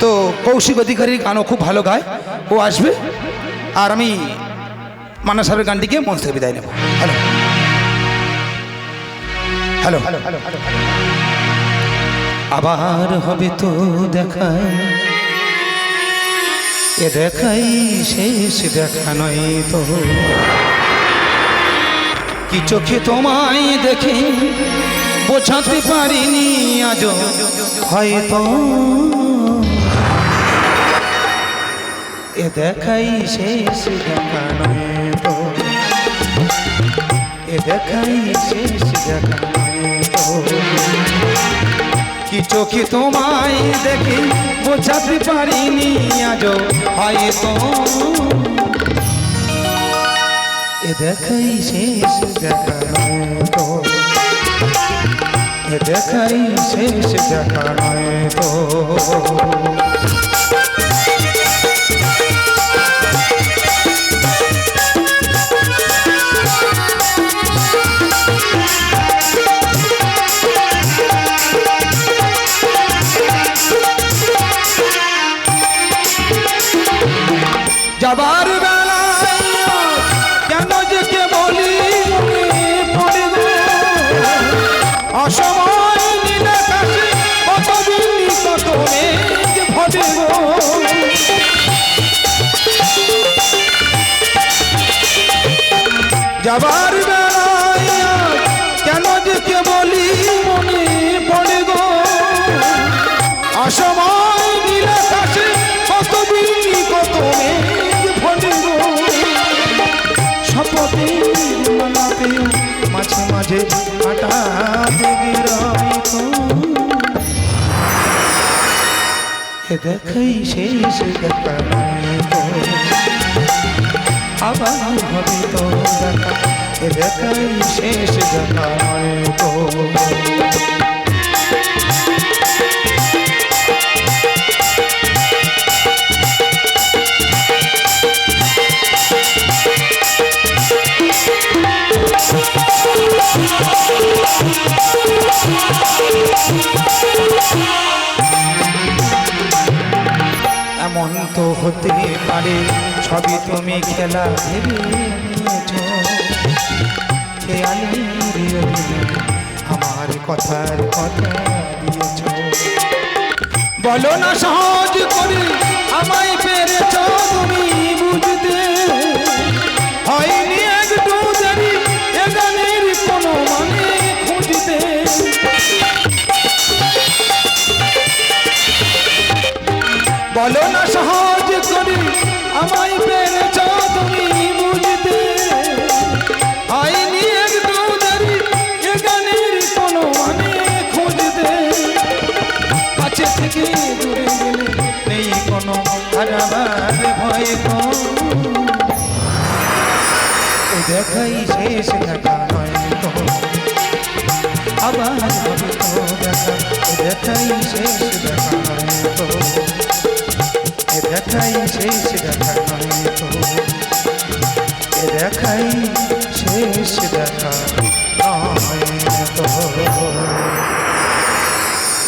তো কৌশিক অধিকারীর গানও খুব ভালো গায়। ও আসবে। আর আমি মানা সাহেবের গানটিকে মঞ্চ থেকে বিদায় নেব। Hello. Hello. Hello hello hello আবার হবে তো দেখা। এ দেখাই শেষ দেখা নয় তো। কি চোখে তোমায় দেখে বোঝাতে পারিনি আজ হয়তো এ দেখাই শেষ দেখা নয় তো। এ দেখাই শেষ দেখা কি চোখে তোমায় দেখে বোঝাতে পারিনি আজ হয়তো এ দেখাই শেষ দেখা তো। এ দেখাই শেষ দেখা তো। যাবার বেলায় কেন যে কে বলি পড়ে অসময় নীলা কাশে কত দিন কত মেঘ যাবার বেলায় কেন যে কে বলি মনে পড়ে গো অসময় নীলা কাশে কত দিন কত গো শপথের মালাতে মাঝে মাঝে কাটা দেখাই শেষ দেখা। আবার হবে তো দেখা দেখাই শেষ দেখা তো এমন তো হতে পারে, সবই তুমি খেলা আমার কথার কথা দিয়েছ। বলো না সহজ করে, আমায় পেরেছ তুমি বুঝতে। হয়নি একটু দেরি এ কোনো মানে খুঁজতে। বলো না সহজ করে, আমায় পেরেছ তুমি বুঝতে। হয়নি একটু দেরি এ গানের কোনো মানে খুঁজতে। কাছে থেকে দূরে গেলে নেই কোনো হারাবার ভয় তো। দেখাই শেষ দেখা। দেখাই শেষ দেখা এ দেখাই শেষ দেখা তো